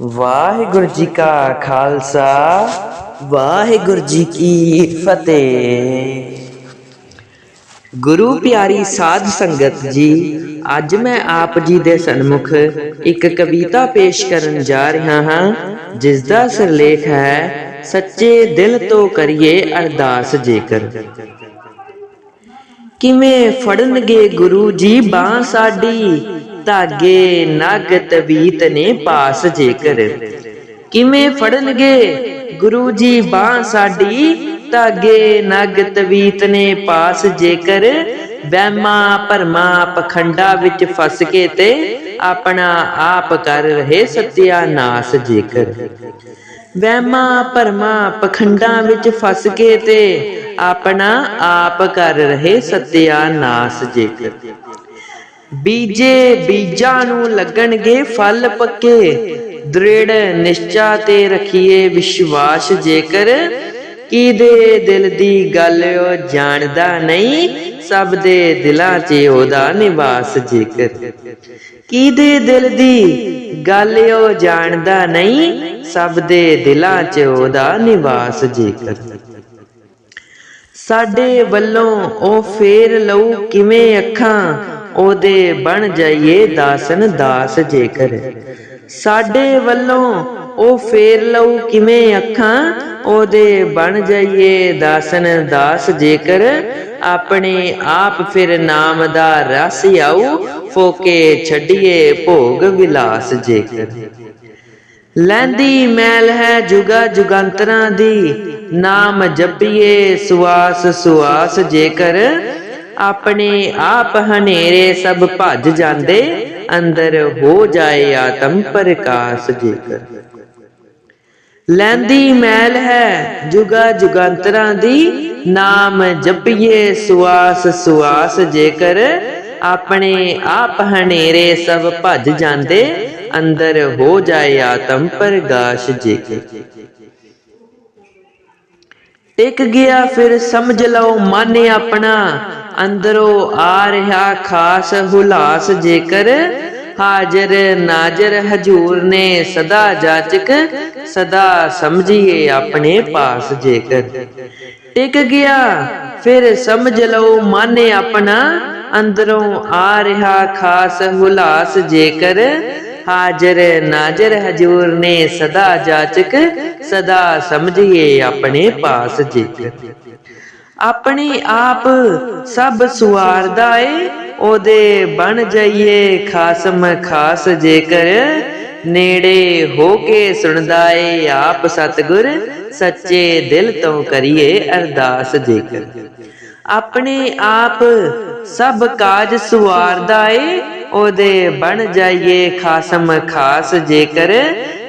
ਵਾਹਿਗੁਰੂ ਜੀ ਕਾ ਖਾਲਸਾ, ਵਾਹਿਗੁਰੂ ਜੀ ਕੀ ਫਤਿਹ। ਗੁਰੂ ਪਿਆਰੀ ਸਾਧ ਸੰਗਤ ਜੀ, ਅੱਜ ਮੈਂ ਆਪ ਜੀ ਦੇ ਸਨਮੁਖ ਇੱਕ ਕਵਿਤਾ ਪੇਸ਼ ਕਰਨ ਜਾ ਰਿਹਾ ਹਾਂ, ਜਿਸ ਦਾ ਸਿਰਲੇਖ ਹੈ, ਸੱਚੇ ਦਿਲ ਤੋਂ ਕਰੀਏ ਅਰਦਾਸ ਜੇਕਰ। ਕਿਵੇਂ ਫੜਨਗੇ ਗੁਰੂ ਜੀ ਬਾਹ ਸਾਡੀ? ਧਾਗੇ ਨਗ ਤਵੀਤ ਨੇ ਪਾਸ ਜੇਕਰ। ਕਿਵੇਂ ਫੜਨਗੇ ਗੁਰੂ ਜੀ ਬਾਹ ਸਾਡੀ? ਧਾਗੇ ਨਗ ਤਵੀਤ ਨੇ ਪਾਸ ਜੇਕਰ। ਵਹਿਮਾ ਭਰਮਾ ਪਖੰਡਾ ਵਿੱਚ ਫਸ ਕੇ ਤੇ ਆਪਣਾ ਆਪ ਕਰ ਰਹੇ ਸਤਿਆਨਾਸ ਜੇਕਰ। ਵਹਿਮਾ ਭਰਮਾ ਪਖੰਡਾਂ ਵਿੱਚ ਫਸ ਕੇ ਤੇ ਆਪਣਾ ਆਪ ਕਰ ਰਹੇ ਸਤਿਆਨਾਸ ਜੇਕਰ। ਬੀਜੇ ਬੀਜਾਂ ਨੂੰ ਲੱਗਣਗੇ ਫਲ ਪੱਕੇ। ਦ੍ਰਿੜ ਨਿਸ਼ਚਾ ਤੇ ਰਖੀਏ ਵਿਸ਼ਵਾਸ, ਜੇਕਰ ਕਿਦੇ ਦਿਲ ਦੀ ਗੱਲ ਉਹ ਜਾਣਦਾ ਨਹੀਂ, ਸਭ ਦੇ ਦਿਲਾਂ 'ਚ ਉਹਦਾ ਨਿਵਾਸ, ਜੇਕਰ ਕਿਦੇ ਦਿਲ ਦੀ ਗੱਲ ਉਹ ਜਾਣਦਾ ਨਹੀਂ, ਸਭ ਦੇ ਦਿਲਾਂ 'ਚ ਉਹਦਾ ਨਿਵਾਸ, ਜੇਕਰ ਸਾਡੇ ਵੱਲੋਂ ਉਹ ਫੇਰ ਲਊ ਕਿਵੇਂ ਅੱਖਾਂ ਉਹਦੇ ਬਣ ਜਾਈਏ ਦਾਸਨ ਦਾਸ ਜੇਕਰ। ਸਾਡੇ ਵੱਲੋਂ ਉਹ ਫੇਰ ਲਊ ਕਿਵੇਂ ਅੱਖਾਂ? ਉਹਦੇ ਬਣ ਜਾਈਏ ਦਾਸਨ ਦਾਸ ਜੇਕਰ। ਆਪਣੇ ਆਪ ਫਿਰ ਨਾਮ ਦਾ ਰਸ ਆਊ, ਫੋਕੇ ਛੱਡੀਏ ਭੋਗ ਵਿਲਾਸ ਜੇਕਰ। ਲੈਂਦੀ ਮੈਲ ਹੈ ਜੁਗਾ ਜੁਗੰਤਰਾਂ ਦੀ, ਨਾਮ ਜਪੀਏ ਸੁਆਸ ਸੁਆਸ ਜੇਕਰ। ਆਪਣੇ ਆਪ ਹਨੇਰੇ ਸਭ ਭੱਜ ਜਾਂਦੇ, ਅੰਦਰ ਹੋ ਜਾਏ ਆਤਮ ਪ੍ਰਕਾਸ਼ ਜੇਕਰ। ਲੈਂਦੀ ਮੈਲ ਹੈ ਜੁਗਾ ਜੁਗੰਤਰਾਂ ਦੀ, ਨਾਮ ਜਪੀਏ ਸੁਆਸ ਸੁਆਸ ਜੇਕਰ, ਆਪਣੇ ਆਪ ਹਨੇਰੇ ਸਭ ਭੱਜ ਜਾਂਦੇ, ਅੰਦਰ ਹੋ ਜਾਏ ਆਤਮ ਪ੍ਰਗਾਸ਼ ਜੇਕਰ। ਟਿਕ ਗਿਆ ਫਿਰ ਸਮਝ ਲਓ ਮਨ ਆਪਣਾ ਅੰਦਰੋਂ ਆ ਰਿਹਾ ਖਾਸ ਹੁਲਾਸ ਜੇਕਰ ਹਾਜ਼ਰ ਨਾਜ਼ਰ ਹਜੂਰ ਨੇ ਸਦਾ ਜਾਚਕ, ਸਦਾ ਸਮਝੀਏ ਆਪਣੇ ਪਾਸ ਜੇਕਰ। ਟਿਕ ਗਿਆ, ਫਿਰ ਸਮਝ ਲਓ ਮਨ ਆਪਣਾ, ਅੰਦਰੋਂ ਆ ਰਿਹਾ ਖਾਸ ਹੁਲਾਸ ਜੇਕਰ ਹਾਜ਼ਰ ਨਾਜ਼ਰ ਹਜੂਰ ਨੇ ਸਦਾ ਜਾਚਕ, ਸਦਾ ਸਮਝੀਏ ਆਪਣੇ ਪਾਸ ਜੇਕਰ। ਆਪਣੇ ਆਪ ਸਭ ਸੁਆਰਦਾ ਏ ਉਹਦੇ ਬਣ ਜਾਈਏ ਖਾਸਮ ਖਾਸ ਜੇਕਰ, ਨੇੜੇ ਹੋ ਕੇ ਸੁਣਦਾ ਏ ਆਪ ਸਤਗੁਰ, ਸੱਚੇ ਦਿਲ ਤੋਂ ਕਰੀਏ ਅਰਦਾਸ ਜੇਕਰ। ਆਪਣੇ ਆਪ ਸਭ ਕਾਜ ਸੁਆਰਦਾ ਏ, ਉਹਦੇ ਬਣ ਜਾਈਏ ਖਾਸਮ ਖਾਸ ਜੇਕਰ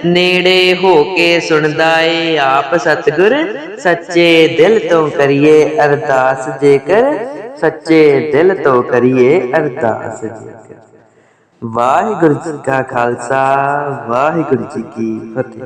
ਨੇੜੇ ਹੋ ਕੇ ਸੁਣਦਾ ਏ ਆਪ ਸਤਗੁਰ, ਸੱਚੇ ਦਿਲ ਤੋਂ ਕਰੀਏ ਅਰਦਾਸ ਜੇਕਰ, ਸੱਚੇ ਦਿਲ ਤੋਂ ਕਰੀਏ ਅਰਦਾਸ ਜੇਕਰ। ਵਾਹਿਗੁਰੂ ਜੀ ਕਾ ਖਾਲਸਾ, ਵਾਹਿਗੁਰੂ ਜੀ ਕੀ ਫਤਿਹ।